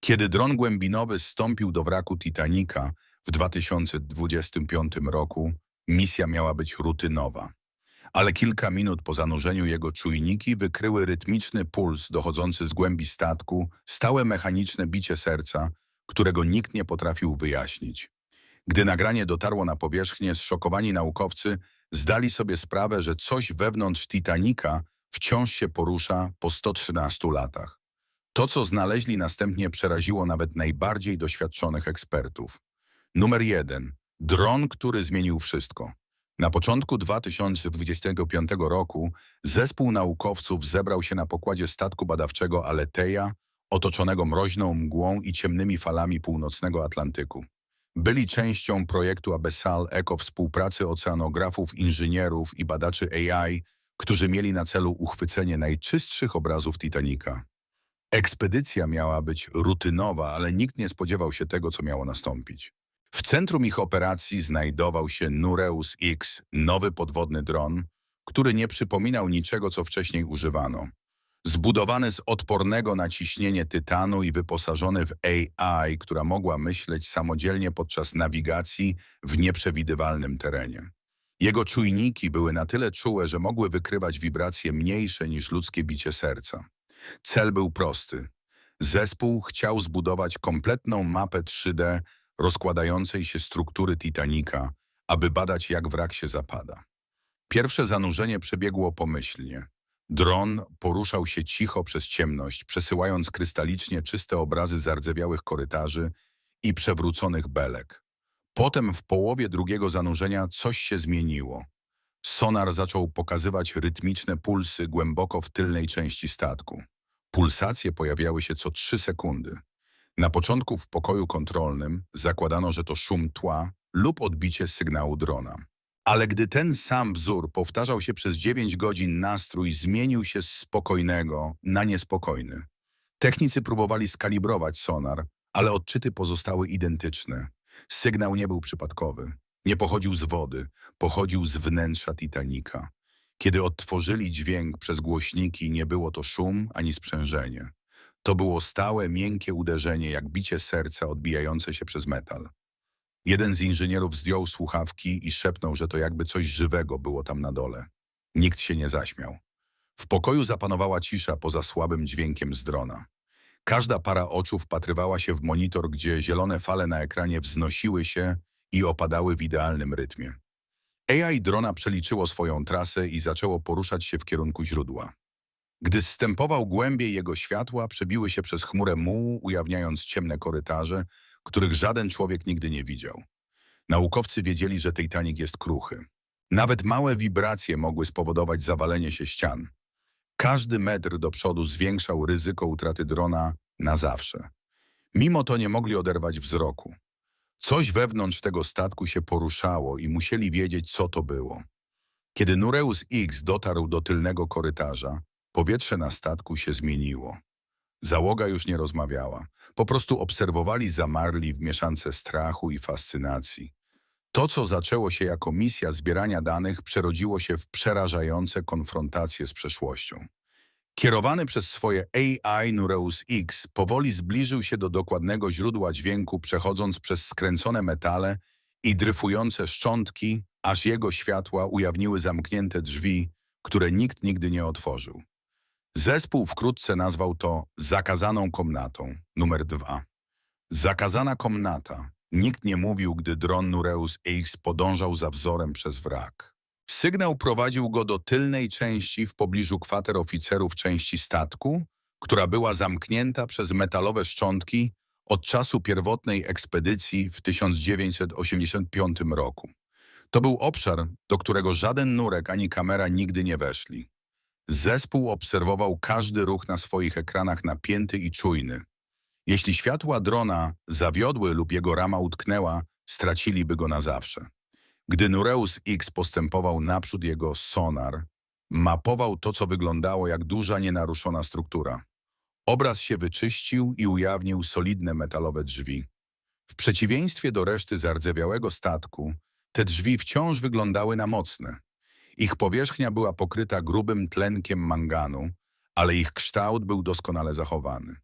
Kiedy dron głębinowy zstąpił do wraku Titanica w 2025 roku, misja miała być rutynowa. Ale kilka minut po zanurzeniu jego czujniki wykryły rytmiczny puls dochodzący z głębi statku, stałe mechaniczne bicie serca, którego nikt nie potrafił wyjaśnić. Gdy nagranie dotarło na powierzchnię, zszokowani naukowcy zdali sobie sprawę, że coś wewnątrz Titanica wciąż się porusza po 113 latach. To, co znaleźli następnie przeraziło nawet najbardziej doświadczonych ekspertów. Numer jeden. Dron, który zmienił wszystko. Na początku 2025 roku zespół naukowców zebrał się na pokładzie statku badawczego Aleteja, otoczonego mroźną mgłą i ciemnymi falami północnego Atlantyku. Byli częścią projektu Abyssal Eco współpracy oceanografów, inżynierów i badaczy AI, którzy mieli na celu uchwycenie najczystszych obrazów Titanica. Ekspedycja miała być rutynowa, ale nikt nie spodziewał się tego, co miało nastąpić. W centrum ich operacji znajdował się Nureus X, nowy podwodny dron, który nie przypominał niczego, co wcześniej używano. Zbudowany z odpornego na ciśnienie tytanu i wyposażony w AI, która mogła myśleć samodzielnie podczas nawigacji w nieprzewidywalnym terenie. Jego czujniki były na tyle czułe, że mogły wykrywać wibracje mniejsze niż ludzkie bicie serca. Cel był prosty. Zespół chciał zbudować kompletną mapę 3D rozkładającej się struktury Titanica, aby badać jak wrak się zapada. Pierwsze zanurzenie przebiegło pomyślnie. Dron poruszał się cicho przez ciemność, przesyłając krystalicznie czyste obrazy zardzewiałych korytarzy i przewróconych belek. Potem w połowie drugiego zanurzenia coś się zmieniło. Sonar zaczął pokazywać rytmiczne pulsy głęboko w tylnej części statku. Pulsacje pojawiały się co trzy sekundy. Na początku w pokoju kontrolnym zakładano, że to szum tła lub odbicie sygnału drona. Ale gdy ten sam wzór powtarzał się przez 9 godzin, nastrój zmienił się z spokojnego na niespokojny. Technicy próbowali skalibrować sonar, ale odczyty pozostały identyczne. Sygnał nie był przypadkowy. Nie pochodził z wody, pochodził z wnętrza Titanica. Kiedy odtworzyli dźwięk przez głośniki, nie było to szum ani sprzężenie. To było stałe, miękkie uderzenie, jak bicie serca odbijające się przez metal. Jeden z inżynierów zdjął słuchawki i szepnął, że to jakby coś żywego było tam na dole. Nikt się nie zaśmiał. W pokoju zapanowała cisza poza słabym dźwiękiem z drona. Każda para oczu wpatrywała się w monitor, gdzie zielone fale na ekranie wznosiły się i opadały w idealnym rytmie. AI drona przeliczyło swoją trasę i zaczęło poruszać się w kierunku źródła. Gdy zstępował głębiej jego światła, przebiły się przez chmurę mułu, ujawniając ciemne korytarze, których żaden człowiek nigdy nie widział. Naukowcy wiedzieli, że Titanic jest kruchy. Nawet małe wibracje mogły spowodować zawalenie się ścian. Każdy metr do przodu zwiększał ryzyko utraty drona na zawsze. Mimo to nie mogli oderwać wzroku. Coś wewnątrz tego statku się poruszało i musieli wiedzieć, co to było. Kiedy Nureus X dotarł do tylnego korytarza, powietrze na statku się zmieniło. Załoga już nie rozmawiała. Po prostu obserwowali zamarli w mieszance strachu i fascynacji. To, co zaczęło się jako misja zbierania danych, przerodziło się w przerażające konfrontacje z przeszłością. Kierowany przez swoje AI Nureus X powoli zbliżył się do dokładnego źródła dźwięku, przechodząc przez skręcone metale i dryfujące szczątki, aż jego światła ujawniły zamknięte drzwi, które nikt nigdy nie otworzył. Zespół wkrótce nazwał to zakazaną komnatą, numer dwa. Zakazana komnata. Nikt nie mówił, gdy dron Nureus X podążał za wzorem przez wrak. Sygnał prowadził go do tylnej części w pobliżu kwater oficerów części statku, która była zamknięta przez metalowe szczątki od czasu pierwotnej ekspedycji w 1985 roku. To był obszar, do którego żaden nurek ani kamera nigdy nie weszli. Zespół obserwował każdy ruch na swoich ekranach napięty i czujny. Jeśli światła drona zawiodły lub jego rama utknęła, straciliby go na zawsze. Gdy Nureus X postępował naprzód jego sonar, mapował to, co wyglądało jak duża, nienaruszona struktura. Obraz się wyczyścił i ujawnił solidne metalowe drzwi. W przeciwieństwie do reszty zardzewiałego statku, te drzwi wciąż wyglądały na mocne. Ich powierzchnia była pokryta grubym tlenkiem manganu, ale ich kształt był doskonale zachowany.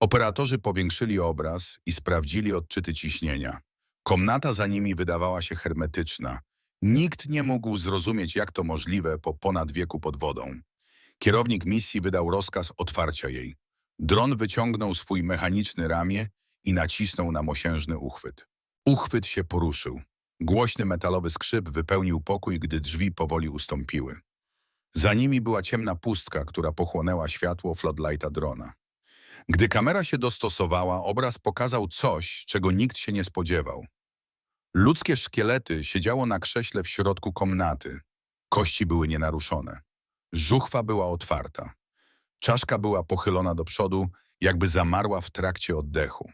Operatorzy powiększyli obraz i sprawdzili odczyty ciśnienia. Komnata za nimi wydawała się hermetyczna. Nikt nie mógł zrozumieć, jak to możliwe po ponad wieku pod wodą. Kierownik misji wydał rozkaz otwarcia jej. Dron wyciągnął swój mechaniczny ramię i nacisnął na mosiężny uchwyt. Uchwyt się poruszył. Głośny metalowy skrzyp wypełnił pokój, gdy drzwi powoli ustąpiły. Za nimi była ciemna pustka, która pochłonęła światło floodlighta drona. Gdy kamera się dostosowała, obraz pokazał coś, czego nikt się nie spodziewał. Ludzkie szkielety siedziało na krześle w środku komnaty. Kości były nienaruszone. Żuchwa była otwarta. Czaszka była pochylona do przodu, jakby zamarła w trakcie oddechu.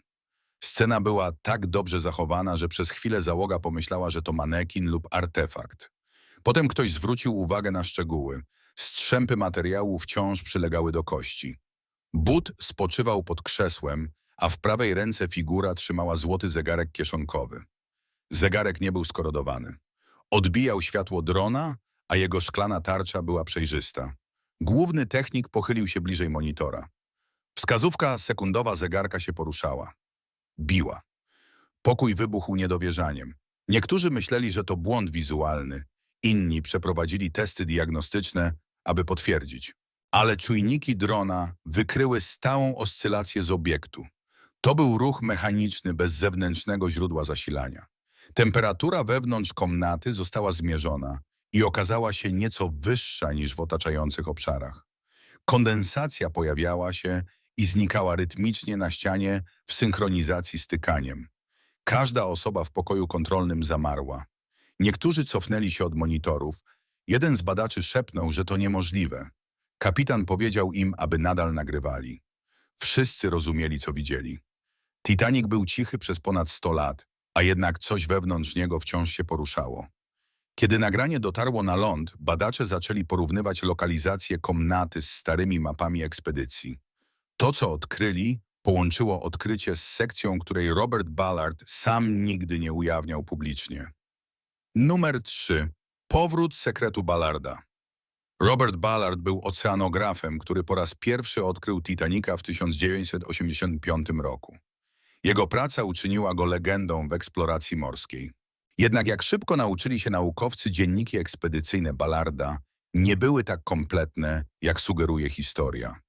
Scena była tak dobrze zachowana, że przez chwilę załoga pomyślała, że to manekin lub artefakt. Potem ktoś zwrócił uwagę na szczegóły. Strzępy materiału wciąż przylegały do kości. But spoczywał pod krzesłem, a w prawej ręce figura trzymała złoty zegarek kieszonkowy. Zegarek nie był skorodowany. Odbijał światło drona, a jego szklana tarcza była przejrzysta. Główny technik pochylił się bliżej monitora. Wskazówka sekundowa zegarka się poruszała. Biła. Pokój wybuchł niedowierzaniem. Niektórzy myśleli, że to błąd wizualny. Inni przeprowadzili testy diagnostyczne, aby potwierdzić. Ale czujniki drona wykryły stałą oscylację z obiektu. To był ruch mechaniczny bez zewnętrznego źródła zasilania. Temperatura wewnątrz komnaty została zmierzona i okazała się nieco wyższa niż w otaczających obszarach. Kondensacja pojawiała się i znikała rytmicznie na ścianie w synchronizacji z tykaniem. Każda osoba w pokoju kontrolnym zamarła. Niektórzy cofnęli się od monitorów. Jeden z badaczy szepnął, że to niemożliwe. Kapitan powiedział im, aby nadal nagrywali. Wszyscy rozumieli, co widzieli. Titanic był cichy przez ponad 100 lat, a jednak coś wewnątrz niego wciąż się poruszało. Kiedy nagranie dotarło na ląd, badacze zaczęli porównywać lokalizację komnaty z starymi mapami ekspedycji. To, co odkryli, połączyło odkrycie z sekcją, której Robert Ballard sam nigdy nie ujawniał publicznie. Numer 3. Powrót sekretu Ballarda. Robert Ballard był oceanografem, który po raz pierwszy odkrył Titanica w 1985 roku. Jego praca uczyniła go legendą w eksploracji morskiej. Jednak jak szybko nauczyli się naukowcy, dzienniki ekspedycyjne Ballarda nie były tak kompletne, jak sugeruje historia.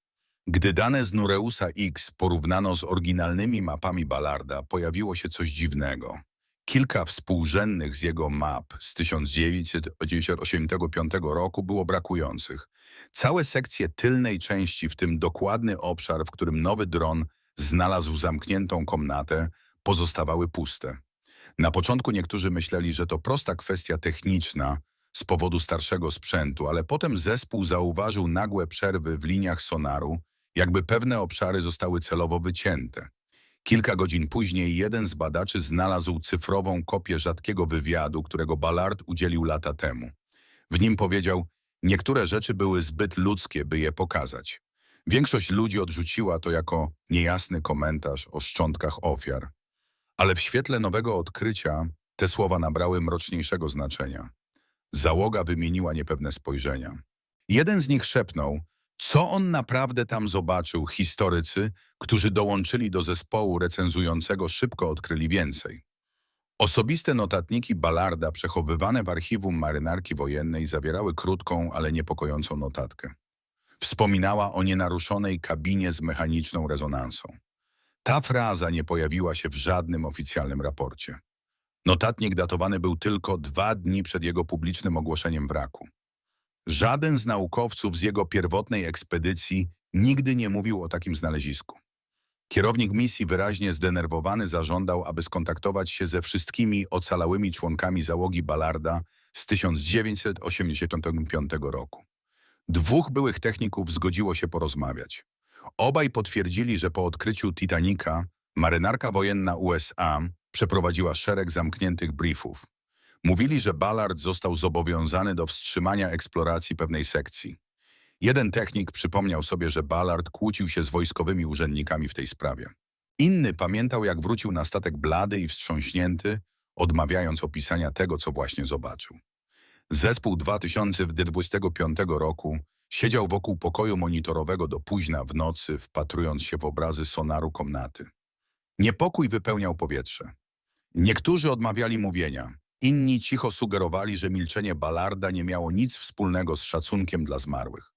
Gdy dane z Nureusa X porównano z oryginalnymi mapami Ballarda, pojawiło się coś dziwnego. Kilka współrzędnych z jego map z 1985 roku było brakujących. Całe sekcje tylnej części, w tym dokładny obszar, w którym nowy dron znalazł zamkniętą komnatę, pozostawały puste. Na początku niektórzy myśleli, że to prosta kwestia techniczna z powodu starszego sprzętu, ale potem zespół zauważył nagłe przerwy w liniach sonaru, jakby pewne obszary zostały celowo wycięte. Kilka godzin później jeden z badaczy znalazł cyfrową kopię rzadkiego wywiadu, którego Ballard udzielił lata temu. W nim powiedział, niektóre rzeczy były zbyt ludzkie, by je pokazać. Większość ludzi odrzuciła to jako niejasny komentarz o szczątkach ofiar. Ale w świetle nowego odkrycia te słowa nabrały mroczniejszego znaczenia. Załoga wymieniła niepewne spojrzenia. Jeden z nich szepnął, co on naprawdę tam zobaczył, historycy, którzy dołączyli do zespołu recenzującego szybko odkryli więcej. Osobiste notatniki Ballarda przechowywane w archiwum marynarki wojennej zawierały krótką, ale niepokojącą notatkę. Wspominała o nienaruszonej kabinie z mechaniczną rezonansą. Ta fraza nie pojawiła się w żadnym oficjalnym raporcie. Notatnik datowany był tylko dwa dni przed jego publicznym ogłoszeniem wraku. Żaden z naukowców z jego pierwotnej ekspedycji nigdy nie mówił o takim znalezisku. Kierownik misji wyraźnie zdenerwowany zażądał, aby skontaktować się ze wszystkimi ocalałymi członkami załogi Ballarda z 1985 roku. Dwóch byłych techników zgodziło się porozmawiać. Obaj potwierdzili, że po odkryciu Titanica marynarka wojenna USA przeprowadziła szereg zamkniętych briefów. Mówili, że Ballard został zobowiązany do wstrzymania eksploracji pewnej sekcji. Jeden technik przypomniał sobie, że Ballard kłócił się z wojskowymi urzędnikami w tej sprawie. Inny pamiętał, jak wrócił na statek blady i wstrząśnięty, odmawiając opisania tego, co właśnie zobaczył. Zespół 2025 roku Siedział wokół pokoju monitorowego do późna w nocy, wpatrując się w obrazy sonaru komnaty. Niepokój wypełniał powietrze. Niektórzy odmawiali mówienia, inni cicho sugerowali, że milczenie Ballarda nie miało nic wspólnego z szacunkiem dla zmarłych.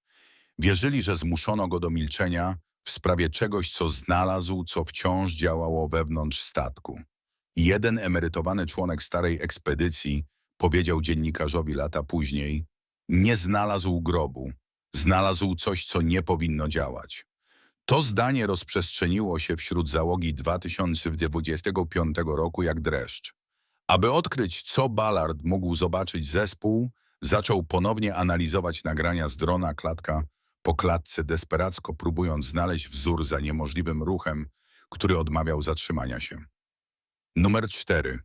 Wierzyli, że zmuszono go do milczenia w sprawie czegoś, co znalazł, co wciąż działało wewnątrz statku. Jeden emerytowany członek starej ekspedycji powiedział dziennikarzowi lata później, nie znalazł grobu, znalazł coś, co nie powinno działać. To zdanie rozprzestrzeniło się wśród załogi 2025 roku jak dreszcz. Aby odkryć, co Ballard mógł zobaczyć zespół, zaczął ponownie analizować nagrania z drona klatka po klatce, desperacko próbując znaleźć wzór za niemożliwym ruchem, który odmawiał zatrzymania się. Numer 4.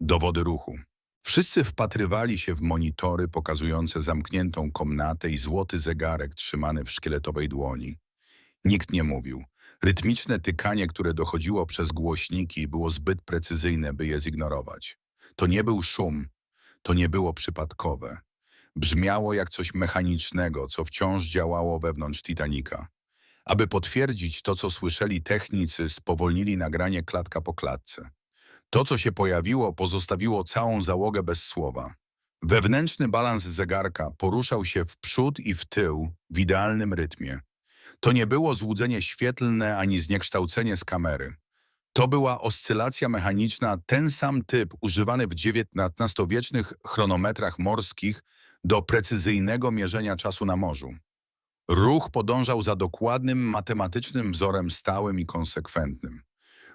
Dowody ruchu. Wszyscy wpatrywali się w monitory pokazujące zamkniętą komnatę i złoty zegarek trzymany w szkieletowej dłoni. Nikt nie mówił. Rytmiczne tykanie, które dochodziło przez głośniki, było zbyt precyzyjne, by je zignorować. To nie był szum, to nie było przypadkowe. Brzmiało jak coś mechanicznego, co wciąż działało wewnątrz Titanika. Aby potwierdzić to, co słyszeli technicy, spowolnili nagranie klatka po klatce. To, co się pojawiło, pozostawiło całą załogę bez słowa. Wewnętrzny balans zegarka poruszał się w przód i w tył w idealnym rytmie. To nie było złudzenie świetlne ani zniekształcenie z kamery. To była oscylacja mechaniczna, ten sam typ używany w XIX-wiecznych chronometrach morskich do precyzyjnego mierzenia czasu na morzu. Ruch podążał za dokładnym matematycznym wzorem stałym i konsekwentnym.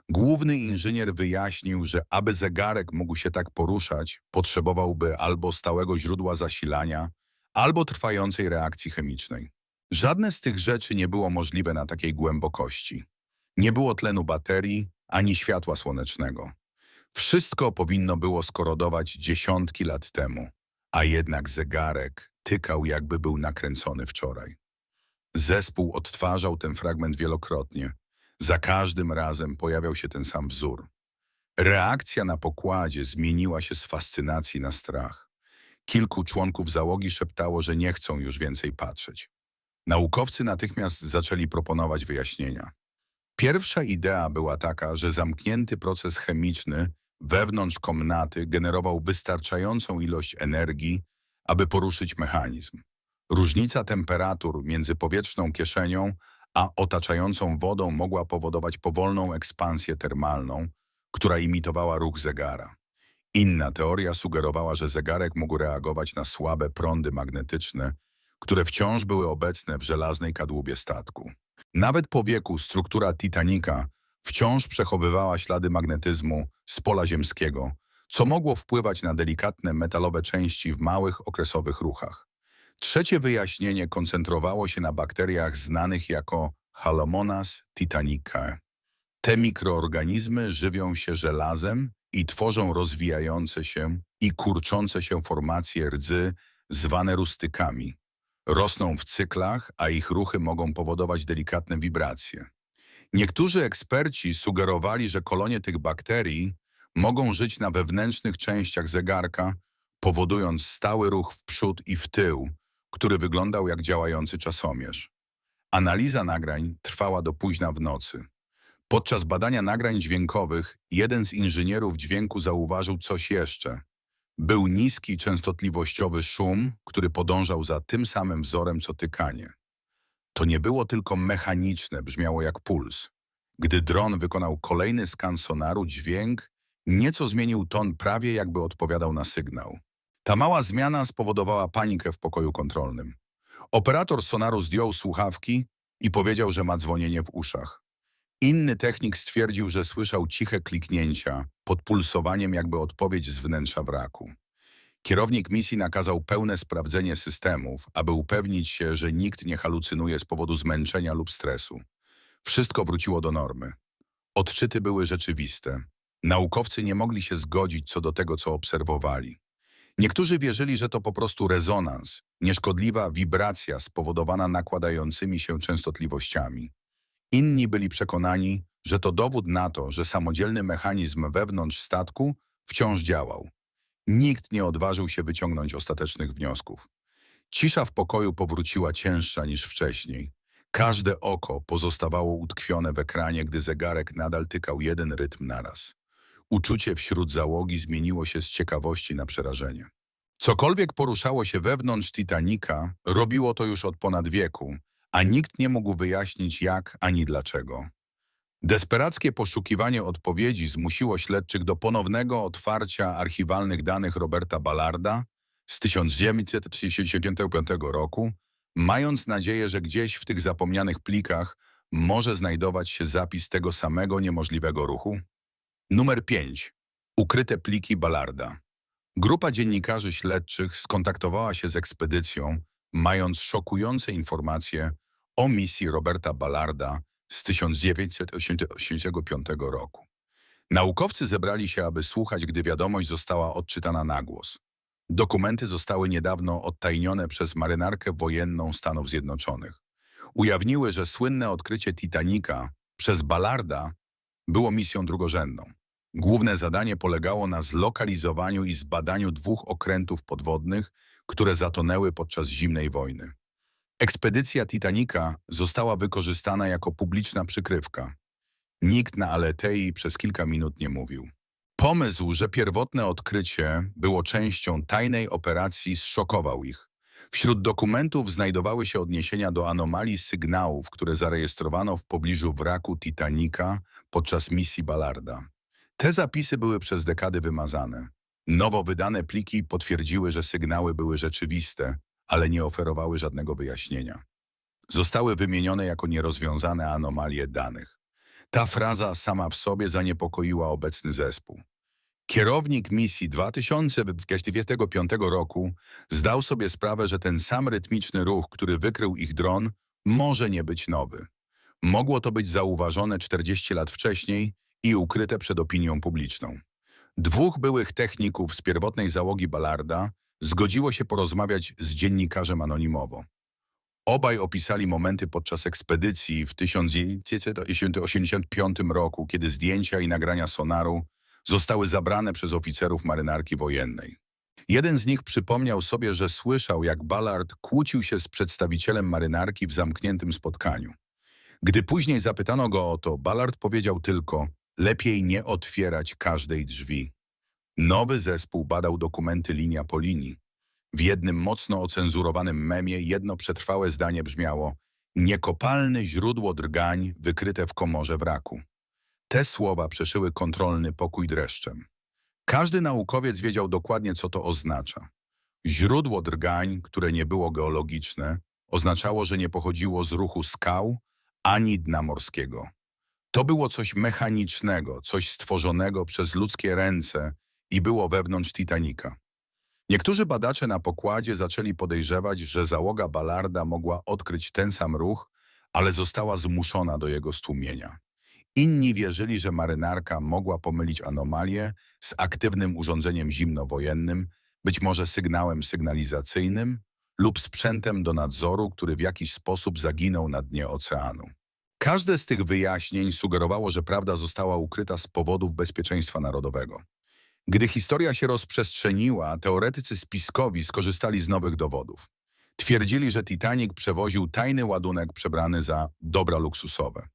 Główny inżynier wyjaśnił, że aby zegarek mógł się tak poruszać, potrzebowałby albo stałego źródła zasilania, albo trwającej reakcji chemicznej. Żadne z tych rzeczy nie było możliwe na takiej głębokości. Nie było tlenu baterii, ani światła słonecznego. Wszystko powinno było skorodować dziesiątki lat temu, a jednak zegarek tykał jakby był nakręcony wczoraj. Zespół odtwarzał ten fragment wielokrotnie. Za każdym razem pojawiał się ten sam wzór. Reakcja na pokładzie zmieniła się z fascynacji na strach. Kilku członków załogi szeptało, że nie chcą już więcej patrzeć. Naukowcy natychmiast zaczęli proponować wyjaśnienia. Pierwsza idea była taka, że zamknięty proces chemiczny wewnątrz komnaty generował wystarczającą ilość energii, aby poruszyć mechanizm. Różnica temperatur między powietrzną kieszenią a otaczającą wodą mogła powodować powolną ekspansję termalną, która imitowała ruch zegara. Inna teoria sugerowała, że zegarek mógł reagować na słabe prądy magnetyczne, które wciąż były obecne w żelaznej kadłubie statku. Nawet po wieku struktura Titanika wciąż przechowywała ślady magnetyzmu z pola ziemskiego, co mogło wpływać na delikatne metalowe części w małych okresowych ruchach. Trzecie wyjaśnienie koncentrowało się na bakteriach znanych jako Halomonas titanicae. Te mikroorganizmy żywią się żelazem i tworzą rozwijające się i kurczące się formacje rdzy zwane rustykami. Rosną w cyklach, a ich ruchy mogą powodować delikatne wibracje. Niektórzy eksperci sugerowali, że kolonie tych bakterii mogą żyć na wewnętrznych częściach zegarka, powodując stały ruch w przód i w tył, który wyglądał jak działający czasomierz. Analiza nagrań trwała do późna w nocy. Podczas badania nagrań dźwiękowych jeden z inżynierów dźwięku zauważył coś jeszcze. Był niski częstotliwościowy szum, który podążał za tym samym wzorem co tykanie. To nie było tylko mechaniczne, brzmiało jak puls. Gdy dron wykonał kolejny skan sonaru, dźwięk nieco zmienił ton, prawie jakby odpowiadał na sygnał. Ta mała zmiana spowodowała panikę w pokoju kontrolnym. Operator sonaru zdjął słuchawki i powiedział, że ma dzwonienie w uszach. Inny technik stwierdził, że słyszał ciche kliknięcia pod pulsowaniem jakby odpowiedź z wnętrza wraku. Kierownik misji nakazał pełne sprawdzenie systemów, aby upewnić się, że nikt nie halucynuje z powodu zmęczenia lub stresu. Wszystko wróciło do normy. Odczyty były rzeczywiste. Naukowcy nie mogli się zgodzić co do tego, co obserwowali. Niektórzy wierzyli, że to po prostu rezonans, nieszkodliwa wibracja spowodowana nakładającymi się częstotliwościami. Inni byli przekonani, że to dowód na to, że samodzielny mechanizm wewnątrz statku wciąż działał. Nikt nie odważył się wyciągnąć ostatecznych wniosków. Cisza w pokoju powróciła cięższa niż wcześniej. Każde oko pozostawało utkwione w ekranie, gdy zegarek nadal tykał jeden rytm naraz. Uczucie wśród załogi zmieniło się z ciekawości na przerażenie. Cokolwiek poruszało się wewnątrz Titanika, robiło to już od ponad wieku, a nikt nie mógł wyjaśnić jak ani dlaczego. Desperackie poszukiwanie odpowiedzi zmusiło śledczych do ponownego otwarcia archiwalnych danych Roberta Ballarda z 1935 roku, mając nadzieję, że gdzieś w tych zapomnianych plikach może znajdować się zapis tego samego niemożliwego ruchu. Numer 5. Ukryte pliki Ballarda. Grupa dziennikarzy śledczych skontaktowała się z ekspedycją, mając szokujące informacje o misji Roberta Ballarda z 1985 roku. Naukowcy zebrali się, aby słuchać, gdy wiadomość została odczytana na głos. Dokumenty zostały niedawno odtajnione przez marynarkę wojenną Stanów Zjednoczonych. Ujawniły, że słynne odkrycie Titanika przez Ballarda było misją drugorzędną. Główne zadanie polegało na zlokalizowaniu i zbadaniu dwóch okrętów podwodnych, które zatonęły podczas zimnej wojny. Ekspedycja Titanika została wykorzystana jako publiczna przykrywka. Nikt na Aletei przez kilka minut nie mówił. Pomysł, że pierwotne odkrycie było częścią tajnej operacji zszokował ich. Wśród dokumentów znajdowały się odniesienia do anomalii sygnałów, które zarejestrowano w pobliżu wraku Titanika podczas misji Ballarda. Te zapisy były przez dekady wymazane. Nowo wydane pliki potwierdziły, że sygnały były rzeczywiste, ale nie oferowały żadnego wyjaśnienia. Zostały wymienione jako nierozwiązane anomalie danych. Ta fraza sama w sobie zaniepokoiła obecny zespół. Kierownik misji 2025 roku zdał sobie sprawę, że ten sam rytmiczny ruch, który wykrył ich dron, może nie być nowy. Mogło to być zauważone 40 lat wcześniej i ukryte przed opinią publiczną. Dwóch byłych techników z pierwotnej załogi Ballarda zgodziło się porozmawiać z dziennikarzem anonimowo. Obaj opisali momenty podczas ekspedycji w 1985 roku, kiedy zdjęcia i nagrania sonaru zostały zabrane przez oficerów marynarki wojennej. Jeden z nich przypomniał sobie, że słyszał, jak Ballard kłócił się z przedstawicielem marynarki w zamkniętym spotkaniu. Gdy później zapytano go o to, Ballard powiedział tylko, lepiej nie otwierać każdej drzwi. Nowy zespół badał dokumenty linia po linii. W jednym mocno ocenzurowanym memie jedno przetrwałe zdanie brzmiało niekopalne źródło drgań wykryte w komorze wraku. Te słowa przeszyły kontrolny pokój dreszczem. Każdy naukowiec wiedział dokładnie, co to oznacza. Źródło drgań, które nie było geologiczne, oznaczało, że nie pochodziło z ruchu skał ani dna morskiego. To było coś mechanicznego, coś stworzonego przez ludzkie ręce i było wewnątrz Titanika. Niektórzy badacze na pokładzie zaczęli podejrzewać, że załoga Ballarda mogła odkryć ten sam ruch, ale została zmuszona do jego stłumienia. Inni wierzyli, że marynarka mogła pomylić anomalię z aktywnym urządzeniem zimnowojennym, być może sygnałem sygnalizacyjnym lub sprzętem do nadzoru, który w jakiś sposób zaginął na dnie oceanu. Każde z tych wyjaśnień sugerowało, że prawda została ukryta z powodów bezpieczeństwa narodowego. Gdy historia się rozprzestrzeniła, teoretycy spiskowi skorzystali z nowych dowodów. Twierdzili, że Titanic przewoził tajny ładunek przebrany za dobra luksusowe.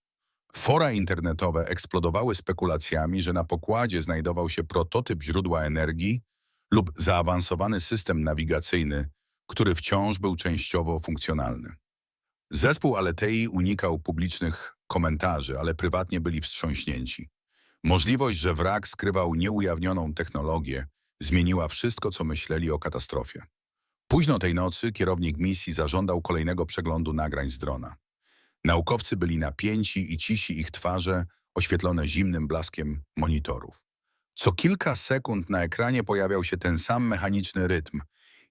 Fora internetowe eksplodowały spekulacjami, że na pokładzie znajdował się prototyp źródła energii lub zaawansowany system nawigacyjny, który wciąż był częściowo funkcjonalny. Zespół Aletei unikał publicznych komentarzy, ale prywatnie byli wstrząśnięci. Możliwość, że wrak skrywał nieujawnioną technologię, zmieniła wszystko, co myśleli o katastrofie. Późno tej nocy kierownik misji zażądał kolejnego przeglądu nagrań z drona. Naukowcy byli napięci i cisi ich twarze, oświetlone zimnym blaskiem monitorów. Co kilka sekund na ekranie pojawiał się ten sam mechaniczny rytm.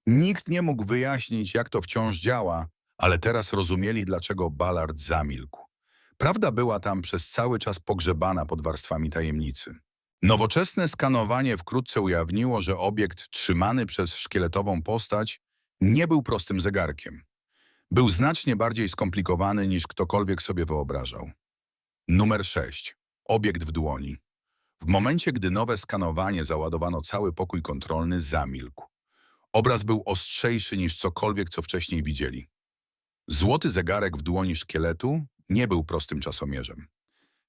Nikt nie mógł wyjaśnić, jak to wciąż działa, ale teraz rozumieli, dlaczego Ballard zamilkł. Prawda była tam przez cały czas pogrzebana pod warstwami tajemnicy. Nowoczesne skanowanie wkrótce ujawniło, że obiekt trzymany przez szkieletową postać nie był prostym zegarkiem. Był znacznie bardziej skomplikowany niż ktokolwiek sobie wyobrażał. Numer 6. Obiekt w dłoni. W momencie, gdy nowe skanowanie załadowano cały pokój kontrolny, zamilkł. Obraz był ostrzejszy niż cokolwiek, co wcześniej widzieli. Złoty zegarek w dłoni szkieletu nie był prostym czasomierzem.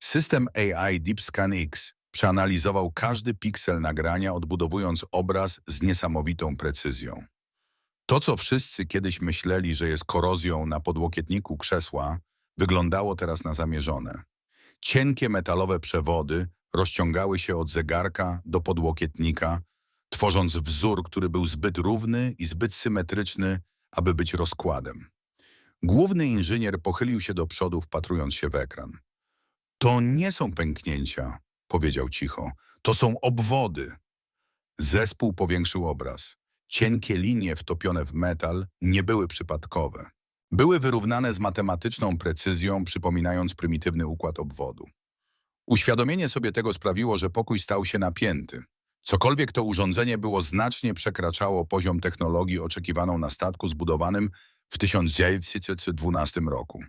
System AI DeepScan X przeanalizował każdy piksel nagrania, odbudowując obraz z niesamowitą precyzją. To, co wszyscy kiedyś myśleli, że jest korozją na podłokietniku krzesła, wyglądało teraz na zamierzone. Cienkie metalowe przewody rozciągały się od zegarka do podłokietnika, tworząc wzór, który był zbyt równy i zbyt symetryczny, aby być rozkładem. Główny inżynier pochylił się do przodu, wpatrując się w ekran. To nie są pęknięcia, powiedział cicho. To są obwody. Zespół powiększył obraz. Cienkie linie wtopione w metal nie były przypadkowe. Były wyrównane z matematyczną precyzją, przypominając prymitywny układ obwodu. Uświadomienie sobie tego sprawiło, że pokój stał się napięty. Cokolwiek to urządzenie było znacznie przekraczało poziom technologii oczekiwaną na statku zbudowanym w 1912 roku.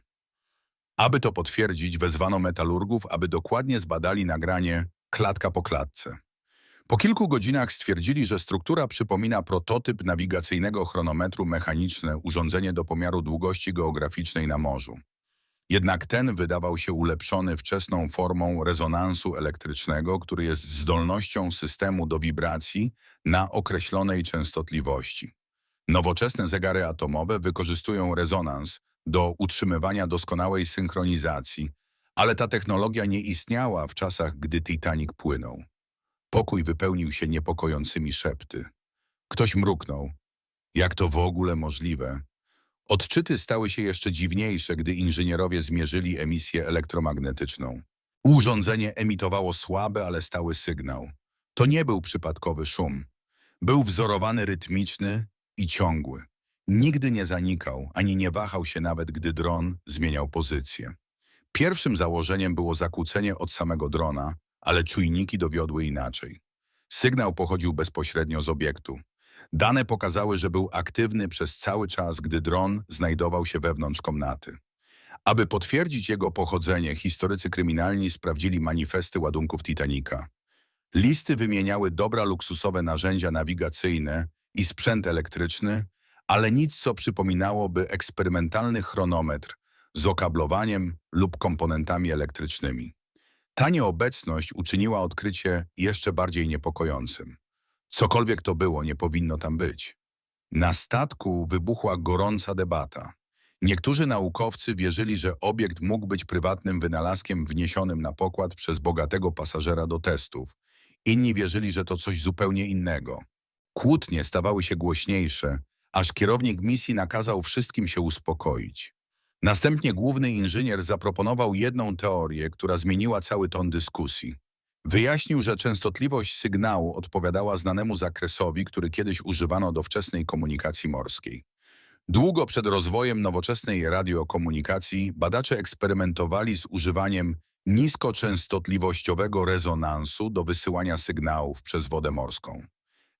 Aby to potwierdzić, wezwano metalurgów, aby dokładnie zbadali nagranie klatka po klatce. Po kilku godzinach stwierdzili, że struktura przypomina prototyp nawigacyjnego chronometru mechaniczne, urządzenie do pomiaru długości geograficznej na morzu. Jednak ten wydawał się ulepszony wczesną formą rezonansu elektrycznego, który jest zdolnością systemu do wibracji na określonej częstotliwości. Nowoczesne zegary atomowe wykorzystują rezonans do utrzymywania doskonałej synchronizacji, ale ta technologia nie istniała w czasach, gdy Titanic płynął. Pokój wypełnił się niepokojącymi szepty. Ktoś mruknął. Jak to w ogóle możliwe? Odczyty stały się jeszcze dziwniejsze, gdy inżynierowie zmierzyli emisję elektromagnetyczną. Urządzenie emitowało słaby, ale stały sygnał. To nie był przypadkowy szum. Był wzorowany rytmiczny i ciągły. Nigdy nie zanikał, ani nie wahał się nawet, gdy dron zmieniał pozycję. Pierwszym założeniem było zakłócenie od samego drona, ale czujniki dowiodły inaczej. Sygnał pochodził bezpośrednio z obiektu. Dane pokazały, że był aktywny przez cały czas, gdy dron znajdował się wewnątrz komnaty. Aby potwierdzić jego pochodzenie, historycy kryminalni sprawdzili manifesty ładunków Titanica. Listy wymieniały dobra luksusowe narzędzia nawigacyjne i sprzęt elektryczny, ale nic, co przypominałoby eksperymentalny chronometr z okablowaniem lub komponentami elektrycznymi. Ta nieobecność uczyniła odkrycie jeszcze bardziej niepokojącym. Cokolwiek to było, nie powinno tam być. Na statku wybuchła gorąca debata. Niektórzy naukowcy wierzyli, że obiekt mógł być prywatnym wynalazkiem wniesionym na pokład przez bogatego pasażera do testów. Inni wierzyli, że to coś zupełnie innego. Kłótnie stawały się głośniejsze, aż kierownik misji nakazał wszystkim się uspokoić. Następnie główny inżynier zaproponował jedną teorię, która zmieniła cały ton dyskusji. Wyjaśnił, że częstotliwość sygnału odpowiadała znanemu zakresowi, który kiedyś używano do wczesnej komunikacji morskiej. Długo przed rozwojem nowoczesnej radiokomunikacji badacze eksperymentowali z używaniem niskoczęstotliwościowego rezonansu do wysyłania sygnałów przez wodę morską.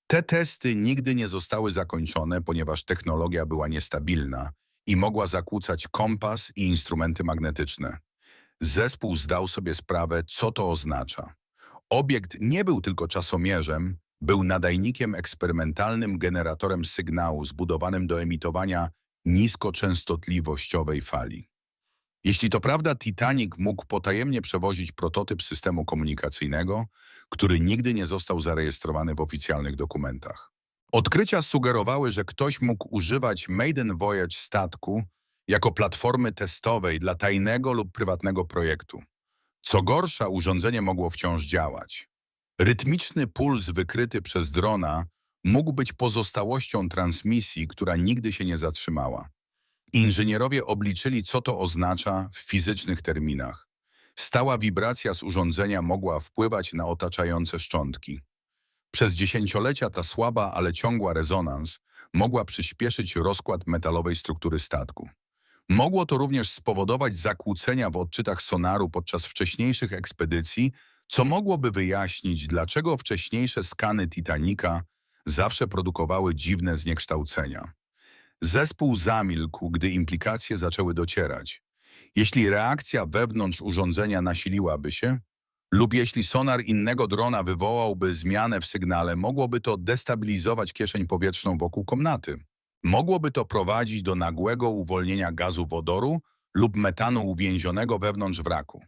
Te testy nigdy nie zostały zakończone, ponieważ technologia była niestabilna i mogła zakłócać kompas i instrumenty magnetyczne. Zespół zdał sobie sprawę, co to oznacza. Obiekt nie był tylko czasomierzem, był nadajnikiem eksperymentalnym generatorem sygnału zbudowanym do emitowania niskoczęstotliwościowej fali. Jeśli to prawda, Titanic mógł potajemnie przewozić prototyp systemu komunikacyjnego, który nigdy nie został zarejestrowany w oficjalnych dokumentach. Odkrycia sugerowały, że ktoś mógł używać Maiden Voyage statku jako platformy testowej dla tajnego lub prywatnego projektu. Co gorsza, urządzenie mogło wciąż działać. Rytmiczny puls wykryty przez drona mógł być pozostałością transmisji, która nigdy się nie zatrzymała. Inżynierowie obliczyli, co to oznacza w fizycznych terminach. Stała wibracja z urządzenia mogła wpływać na otaczające szczątki. Przez dziesięciolecia ta słaba, ale ciągła rezonans mogła przyspieszyć rozkład metalowej struktury statku. Mogło to również spowodować zakłócenia w odczytach sonaru podczas wcześniejszych ekspedycji, co mogłoby wyjaśnić, dlaczego wcześniejsze skany Titanica zawsze produkowały dziwne zniekształcenia. Zespół zamilkł, gdy implikacje zaczęły docierać. Jeśli reakcja wewnątrz urządzenia nasiliłaby się, Lub jeśli sonar innego drona wywołałby zmianę w sygnale, mogłoby to destabilizować kieszeń powietrzną wokół komnaty. Mogłoby to prowadzić do nagłego uwolnienia gazu wodoru lub metanu uwięzionego wewnątrz wraku.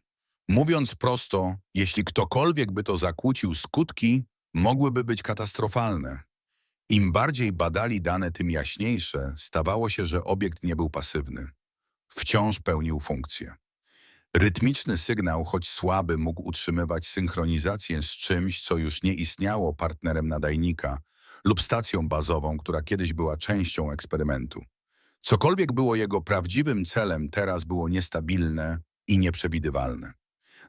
Mówiąc prosto, jeśli ktokolwiek by to zakłócił, skutki mogłyby być katastrofalne. Im bardziej badali dane, tym jaśniejsze stawało się, że obiekt nie był pasywny. Wciąż pełnił funkcję. Rytmiczny sygnał, choć słaby, mógł utrzymywać synchronizację z czymś, co już nie istniało partnerem nadajnika lub stacją bazową, która kiedyś była częścią eksperymentu. Cokolwiek było jego prawdziwym celem, teraz było niestabilne i nieprzewidywalne.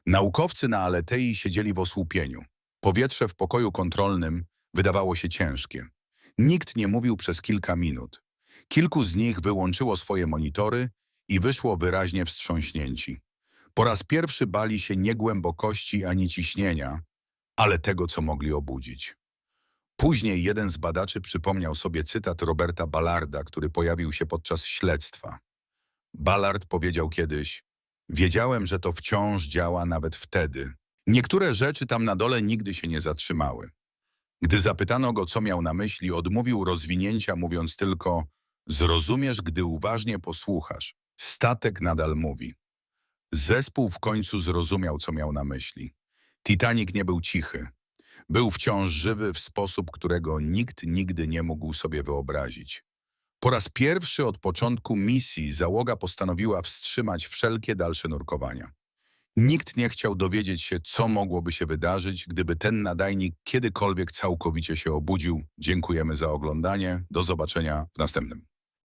Naukowcy na Aletei siedzieli w osłupieniu. Powietrze w pokoju kontrolnym wydawało się ciężkie. Nikt nie mówił przez kilka minut. Kilku z nich wyłączyło swoje monitory i wyszło wyraźnie wstrząśnięci. Po raz pierwszy bali się nie głębokości ani ciśnienia, ale tego, co mogli obudzić. Później jeden z badaczy przypomniał sobie cytat Roberta Ballarda, który pojawił się podczas śledztwa. Ballard powiedział kiedyś, wiedziałem, że to wciąż działa nawet wtedy. Niektóre rzeczy tam na dole nigdy się nie zatrzymały. Gdy zapytano go, co miał na myśli, odmówił rozwinięcia, mówiąc tylko zrozumiesz, gdy uważnie posłuchasz. Statek nadal mówi. Zespół w końcu zrozumiał, co miał na myśli. Titanic nie był cichy. Był wciąż żywy w sposób, którego nikt nigdy nie mógł sobie wyobrazić. Po raz pierwszy od początku misji załoga postanowiła wstrzymać wszelkie dalsze nurkowania. Nikt nie chciał dowiedzieć się, co mogłoby się wydarzyć, gdyby ten nadajnik kiedykolwiek całkowicie się obudził. Dziękujemy za oglądanie. Do zobaczenia w następnym.